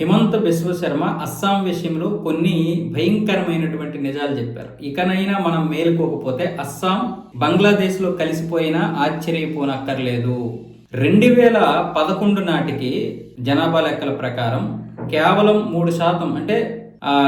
హిమంత బిశ్వ శర్మ అస్సాం విషయంలో కొన్ని భయంకరమైనటువంటి నిజాలు చెప్పారు. ఇకనైనా మనం మేలుకోకపోతే అస్సాం బంగ్లాదేశ్లో కలిసిపోయినా ఆశ్చర్యపోనక్కర్లేదు. రెండు వేల పదకొండు నాటికి జనాభా లెక్కల ప్రకారం కేవలం మూడు శాతం అంటే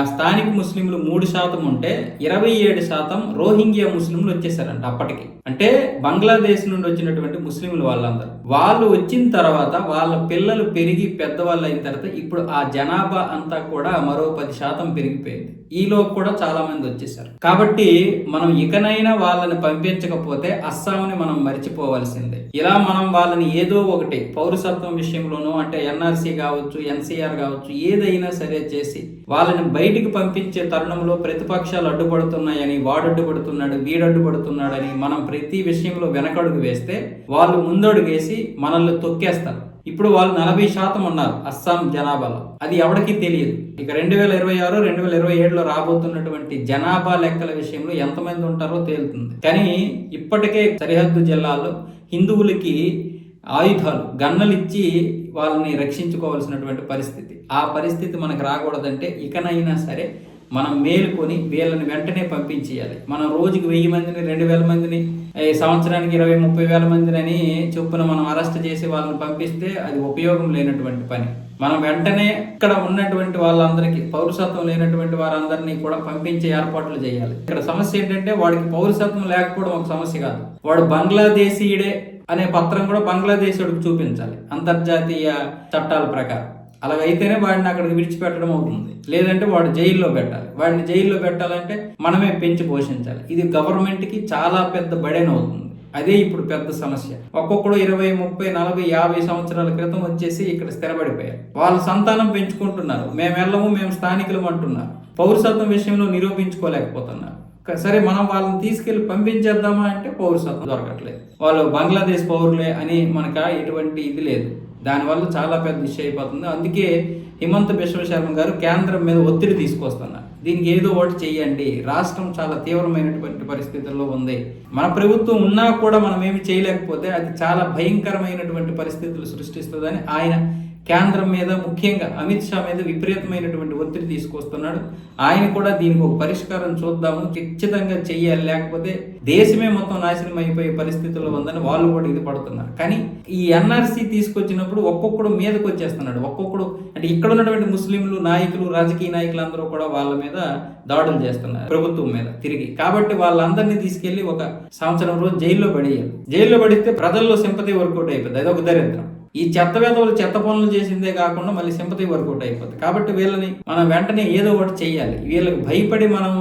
స్థానిక ముస్లింలు మూడు శాతం ఉంటే ఇరవై ఏడు శాతం రోహింగ్యా ముస్లింలు వచ్చేసారంట అప్పటికి. అంటే బంగ్లాదేశ్ నుండి వచ్చినటువంటి ముస్లింలు వాళ్ళందరూ. వాళ్ళు వచ్చిన తర్వాత వాళ్ళ పిల్లలు పెరిగి పెద్దవాళ్ళు అయిన తర్వాత ఇప్పుడు ఆ జనాభా అంతా కూడా మరో పది శాతం పెరిగిపోయింది. ఈలో కూడా చాలా మంది వచ్చేసారు. కాబట్టి మనం ఇకనైనా వాళ్ళని పంపించకపోతే అస్సాంని మనం మర్చిపోవాల్సిందే. ఇలా మనం వాళ్ళని ఏదో ఒకటి పౌరసత్వం విషయంలోనూ అంటే ఎన్ఆర్సీ కావచ్చు ఎన్సీఆర్ కావచ్చు ఏదైనా సరే చేసి వాళ్ళని బయటికి పంపించే తరుణంలో ప్రతిపక్షాలు అడ్డుపడుతున్నాయని వాడు అడ్డుపడుతున్నాడు వీడు అడ్డుపడుతున్నాడని మనం ప్రతి విషయంలో వెనకడుగు వేస్తే వాళ్ళు ముందడుగేసి మనల్ని తొక్కేస్తారు. ఇప్పుడు వాళ్ళు నలభై శాతం ఉన్నారు అస్సాం జనాభాలో. అది ఎవరికి తెలియదు. ఇక రెండు వేల ఇరవై ఆరు రెండు వేల ఇరవై ఏడులో రాబోతున్నటువంటి జనాభా లెక్కల విషయంలో ఎంతమంది ఉంటారో తేలుతుంది. కానీ ఇప్పటికే సరిహద్దు జిల్లాల్లో హిందువులకి ఆయుధాలు గన్నలు ఇచ్చి వాళ్ళని రక్షించుకోవాల్సినటువంటి పరిస్థితి. ఆ పరిస్థితి మనకు రాకూడదంటే ఇకనైనా సరే మనం మేలుకొని వీళ్ళని వెంటనే పంపించేయాలి. మనం రోజుకి వెయ్యి మందిని రెండు వేల మందిని సంవత్సరానికి ఇరవై ముప్పై వేల మందిని అని చొప్పున మనం అరెస్ట్ చేసి వాళ్ళని పంపిస్తే అది ఉపయోగం లేనటువంటి పని. మనం వెంటనే ఇక్కడ ఉన్నటువంటి వాళ్ళందరికీ పౌరసత్వం లేనటువంటి వారందరినీ కూడా పంపించే ఏర్పాట్లు చేయాలి. ఇక్కడ సమస్య ఏంటంటే వాడికి పౌరసత్వం లేకపోవడం ఒక సమస్య కాదు. వాడు బంగ్లాదేశీయుడే అనే పత్రం కూడా బంగ్లాదేశుడికి చూపించాలి. అంతర్జాతీయ చట్టాల ప్రకారం. అలాగైతేనే వాడిని అక్కడికి విడిచిపెట్టడం అవుతుంది. లేదంటే వాడు జైల్లో పెట్టాలి. వాడిని జైల్లో పెట్టాలంటే మనమే పెంచి పోషించాలి. ఇది గవర్నమెంట్కి చాలా పెద్ద బడెన్ అవుతుంది. అదే ఇప్పుడు పెద్ద సమస్య. ఒక్కొక్కడు ఇరవై ముప్పై నలభై యాభై సంవత్సరాల క్రితం వచ్చేసి ఇక్కడ స్థిరపడిపోయారు. వాళ్ళ సంతానం పెంచుకుంటున్నారు. మేము వెళ్ళము మేము స్థానికులం అంటున్నారు. పౌరసత్వం విషయంలో నిరూపించుకోలేకపోతున్నారు. సరే మనం వాళ్ళని తీసుకెళ్ళి పంపించేద్దామా అంటే పౌరసత్వం దొరకట్లేదు. వాళ్ళు బంగ్లాదేశ్ పౌరులే అని మనకు ఎటువంటి ఇది లేదు. దానివల్ల చాలా పెద్ద ఇష్యూ అయిపోతుంది. అందుకే హిమంత బిశ్వ శర్మ గారు కేంద్రం మీద ఒత్తిడి తీసుకొస్తున్నారు. దీనికి ఏదో ఒకటి చేయండి రాష్ట్రం చాలా తీవ్రమైనటువంటి పరిస్థితుల్లో ఉంది. మన ప్రభుత్వం ఉన్నా కూడా మనం ఏమి చేయలేకపోతే అది చాలా భయంకరమైనటువంటి పరిస్థితులు సృష్టిస్తుందని ఆయన కేంద్రం మీద ముఖ్యంగా అమిత్ షా మీద విపరీతమైనటువంటి ఒత్తిడి తీసుకొస్తున్నాడు. ఆయన కూడా దీనికి ఒక పరిష్కారం చూద్దాము ఖచ్చితంగా చెయ్యాలి. లేకపోతే దేశమే మొత్తం నాశనం అయిపోయే పరిస్థితుల్లో ఉందని వాళ్ళు కూడా ఇది పడుతున్నారు. కానీ ఈ ఎన్ఆర్సీ తీసుకొచ్చినప్పుడు ఒక్కొక్కడు మీదకి వచ్చేస్తున్నాడు. ఒక్కొక్కడు అంటే ఇక్కడ ఉన్నటువంటి ముస్లింలు నాయకులు రాజకీయ నాయకులు అందరూ కూడా వాళ్ళ మీద దాడులు చేస్తున్నారు ప్రభుత్వం మీద తిరిగి. కాబట్టి వాళ్ళందరినీ తీసుకెళ్ళి ఒక సంవత్సరం రోజు జైల్లో పడేయాలి. జైల్లో పడితే ప్రజల్లో సింపతి వర్కౌట్ అయిపోతుంది అది ఒక దరిద్రం. ఈ చెత్త వేదవులు చెత్త పనులు చేసిందే కాకుండా మళ్ళీ సింపతి వర్కౌట్ అయిపోతుంది కాబట్టి వీళ్ళని మనం వెంటనే ఏదో ఒకటి చేయాలి. వీళ్ళకి భయపడి మనం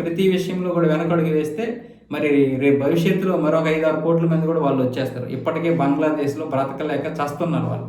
ప్రతి విషయంలో కూడా వెనకడుగు వేస్తే మరి రేపు భవిష్యత్తులో మరొక ఐదారు కోట్ల మంది కూడా వాళ్ళు వచ్చేస్తారు. ఇప్పటికే బంగ్లాదేశ్లో బ్రతకలేక చస్తున్నారు వాళ్ళు.